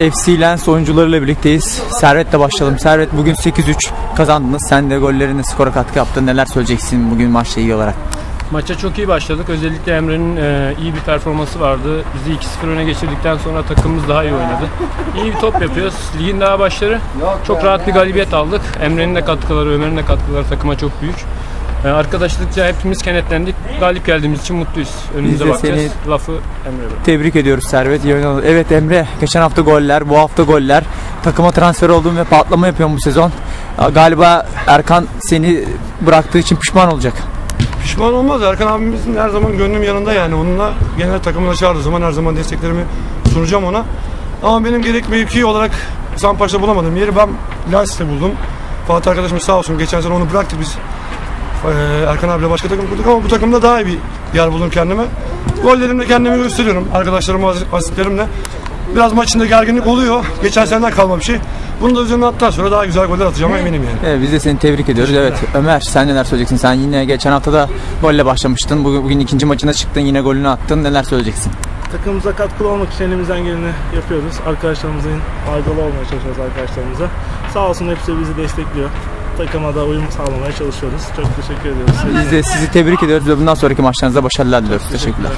FC Lens oyuncularıyla birlikteyiz. Servet'le başlayalım. Servet bugün 8-3 kazandınız. Sen de gollerine skora katkı yaptın. Neler söyleyeceksin bugün maçla ilgili olarak? Maça çok iyi başladık. Özellikle Emre'nin e, iyi bir performansı vardı. Bizi 2-0 öne geçirdikten sonra takımımız daha iyi oynadı. İyi bir top yapıyoruz. Ligin daha başları çok rahat bir galibiyet aldık. Emre'nin de katkıları, Ömer'in de katkıları takıma çok büyük. E, arkadaşlıkça hepimiz kenetlendik. Galip geldiğimiz için mutluyuz. Önümüze de bakacağız. seni- Lafı Emre'ye bırak. Tebrik ediyoruz Servet. İyi oynadın. Evet Emre, geçen hafta goller, bu hafta goller. Takıma transfer oldun ve patlama yapıyorsun bu sezon. Galiba Erkan seni bıraktığı için pişman olacak. Pişman olmaz. Erkan abimizin her zaman gönlüm yanında yani. Onunla genel takımına çağırdığı zaman her zaman desteklerimi sunacağım ona. Ama benim gerek mevki olarak Sampaş'ta bulamadım yeri ben Lens'te buldum. Fatih arkadaşımız sağ olsun geçen sene onu bıraktık biz. Ee, Erkan abiyle başka takım kurduk ama bu takımda daha iyi bir yer buldum kendime. Gollerimle kendimi gösteriyorum. Arkadaşlarıma asistlerimle. Biraz maçında gerginlik oluyor. Geçen seneden kalma bir şey. Bunu da üzerine attıktan sonra daha güzel goller atacağıma eminim yani. Evet, biz de seni tebrik ediyoruz. Evet Ömer sen neler söyleyeceksin? Sen yine geçen hafta da golle başlamıştın. Bugün, bugün ikinci maçına çıktın. Yine golünü attın. Neler söyleyeceksin? Takımımıza katkılı olmak için elimizden geleni yapıyoruz. Arkadaşlarımızın faydalı olmaya çalışıyoruz arkadaşlarımıza. Sağ olsun hepsi bizi destekliyor. Takıma da uyum sağlamaya çalışıyoruz. Çok teşekkür ediyoruz. Biz de sizi tebrik ediyoruz ve bundan sonraki maçlarınızda başarılar diliyoruz. Teşekkürler.